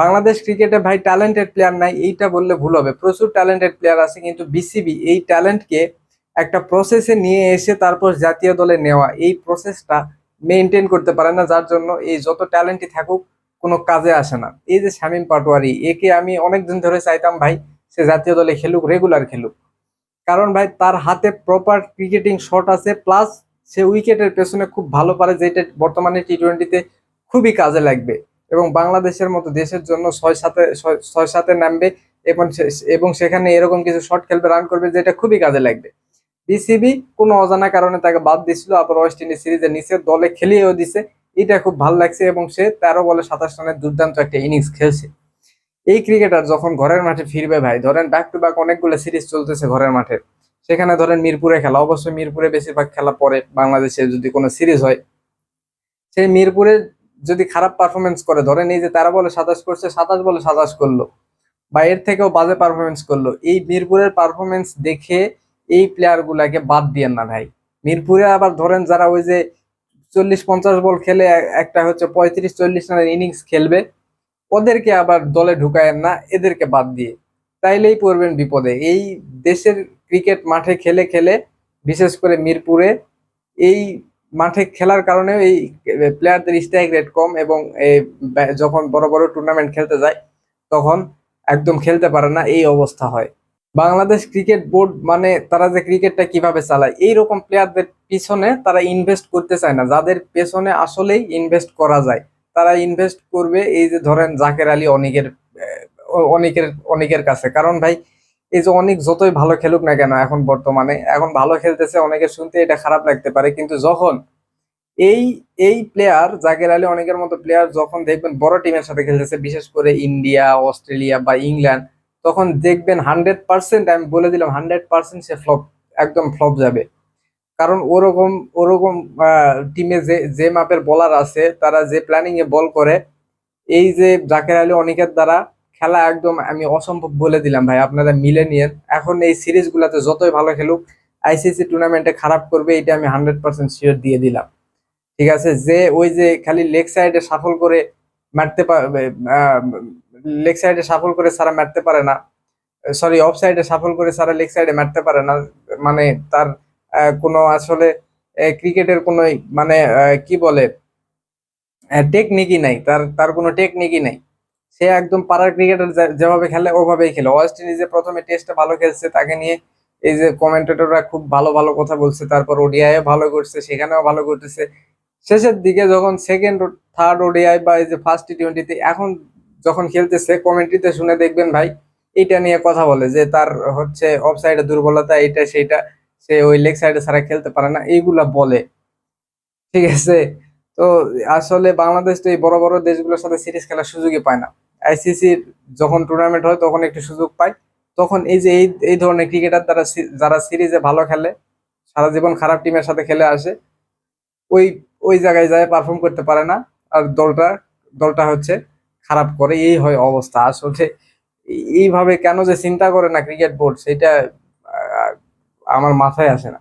বাংলাদেশ ক্রিকেটে ভাই talented player নাই, এইটা বললে ভুল হবে। প্রচুর ট্যালেন্টেড প্লেয়ার আছে, কিন্তু বিসিবি এই ট্যালেন্টকে একটা প্রসেসে নিয়ে এসে তারপর জাতীয় দলে নেওয়া, এই প্রসেসটা মেনটেন করতে পারে না, যার জন্য এই যত ট্যালেন্টই থাকুক, কোনো কাজে আসে না। এই যে শামীম পাটোয়ারি, একে আমি অনেকদিন ধরে চাইতাম ভাই সে জাতীয় দলে খেলুক রেগুলার খেলুক। কারণ ভাই তার হাতে প্রপার ক্রিকেটিং শট আছে প্লাস সে উইকেটের পেছনে খুব ভালো পারে, যেটা বর্তমানে টি টোয়েন্টিতে খুবই কাজে লাগবে। এবং বাংলাদেশের মতো দেশের জন্য ছয় সাথে ছয়- সাথে নামবে এবং এবং সেখানে এরকম কিছু শট খেলবে রান করবে যেটা খুবই কাজে লাগবে। বিসিবি কোনো অজানা কারণে তাকে বাদ দিছিল আবার ওয়েস্ট ইন্ডিজ সিরিজের নিচে দলে খেলিয়েও দিছে। এটা খুব ভালো লাগছে এবং সে তেরো বলে সাতাশ রানের দুর্দান্ত একটা ইনিংস খেলছে। এই ক্রিকেটার যখন ঘরের মাঠে ফিরবে ভাই, ধরেন ব্যাক টু ব্যাক অনেকগুলো সিরিজ চলতেছে ঘরের মাঠে। সেখানে ধরেন মিরপুরে খেলা, অবশ্যই মিরপুরে বেশিরভাগ খেলা পরে বাংলাদেশে যদি কোনো সিরিজ হয়। সেই মিরপুরে যদি খারাপ পারফরমেন্স করে, ধরেন এই যে তেরো বলে সাতাশ করছে, সাতাশ বলে সাতাশ করল বা এর থেকেও বাজে পারফরমেন্স করল, এই মিরপুরের পারফরমেন্স দেখে এই প্লেয়ার গুলাকে বাদ দিয়েন না ভাই। মিরপুরে আবার ধরেন যারা ওই যে চল্লিশ পঞ্চাশ বল খেলে একটা হচ্ছে পঁয়ত্রিশ চল্লিশ রানের ইনিংস খেলবে, ওদেরকে আবার দলে ঢুকায়েন না, এদেরকে বাদ দিয়ে। তাইলেই পড়বেন বিপদে। এই দেশের ক্রিকেট মাঠে খেলে খেলে, বিশেষ করে মিরপুরে এই মাঠে খেলার কারণে এই প্লেয়ারদের স্ট্রাইক রেট কম এবং যখন বড় বড় টুর্নামেন্ট খেলতে যায়, তখন একদম খেলতে পারে না, এই অবস্থা হয়। বাংলাদেশ ক্রিকেট বোর্ড মানে তারা যে ক্রিকেটটা কীভাবে চালায় এই রকম প্লেয়ারদের পিছনে তারা ইনভেস্ট করতে চায় না। যাদের পেছনে আসলেই ইনভেস্ট করা যায়। তারা ইনভেস্ট করবে এই যে ধরেন জাকের আলী অনেকের অনেকের অনেকের কাছে। কারণ ভাই এই যে অনেক যতই ভালো খেলুক না কেন এখন বর্তমানে, এখন ভালো খেলতেছে অনেকের শুনতে এটা খারাপ লাগতে পারে, কিন্তু যখন এই এই প্লেয়ার জাকের আলী অনেকের মতো প্লেয়ার যখন দেখবেন বড় টিমের সাথে খেলতেছে, বিশেষ করে ইন্ডিয়া, অস্ট্রেলিয়া বা ইংল্যান্ড, তখন দেখবেন হান্ড্রেড পার্সেন্ট আমি বলে দিলাম হান্ড্রেড পার্সেন্ট সে ফ্লপ একদম ফ্লপ যাবে। কারণ ওরকম ওরকম টিমে যে যে মাপের বলার আছে, তারা যে প্ল্যানিং এ বল করে, এই যে জাকের আলী অনেকের দ্বারা খেলা একদম আমি অসম্ভব বলে দিলাম ভাই আপনারা মিলে নিয়েন এখন এই সিরিজ গুলাতে যতই ভালো খেলুক আইসিসি টুর্নামেন্টে খারাপ করবে, এটা আমি হান্ড্রেড পার্সেন্ট শিওর দিয়ে দিলাম। ঠিক আছে? যে ওই যে খালি লেগ সাইডে সাফল করে মারতে লেগ সাইডে সাফল করে সারা মারতে পারে না সরি অফ সাইডে সাফল করে সারা লেগ সাইডে মারতে পারে না মানে তার কোনো আসলে ক্রিকেটের কোনো মানে কি বলে টেকনিকই নাই, তার তার কোনো টেকনিকই নাই। সে একদম পাড়ার ক্রিকেটার যেভাবে খেলে, ওভাবেই খেলে। ওয়েস্ট ইন্ডিজে প্রথমে টেস্টে ভালো খেলছে, তাকে নিয়ে এই যে কমেন্টেটররা খুব ভালো ভালো কথা বলছে। তারপর ওডিআই ভালো করছে, সেখানেও ভালো করতেছে। শেষের দিকে যখন সেকেন্ড থার্ড ওডিআই বা এই যে ফার্স্ট টি টোয়েন্টিতে এখন যখন খেলতেছে কমেন্ট্রিতে শুনে দেখবেন ভাই এটা নিয়ে কথা বলে যে তার হচ্ছে অফ সাইডে দুর্বলতা এটা সেইটা, সে ওই লেগ সাইডে ছাড়া খেলতে পারে না, এইগুলা বলে। ঠিক আছে? তো আসলে বাংলাদেশ তো এই বড় বড় দেশগুলোর সাথে সিরিজ খেলার সুযোগই পায় না। আইসিসির যখন টুর্নামেন্ট হয়, তখন একটু সুযোগ পায়। তখন এই যে এই এই ধরনের ক্রিকেটার তারা যারা সিরিজে ভালো খেলে, সারা জীবন খারাপ টিমের সাথে খেলে আসে, ওই ওই জায়গায় যায় পারফর্ম করতে পারে না। আর দলটা দলটা হচ্ছে খারাপ করে। এই হয় অবস্থা। আসলে এই- এইভাবে কেন যে চিন্তা করে না ক্রিকেট বোর্ড সেটা আমার মাথায় আসে না।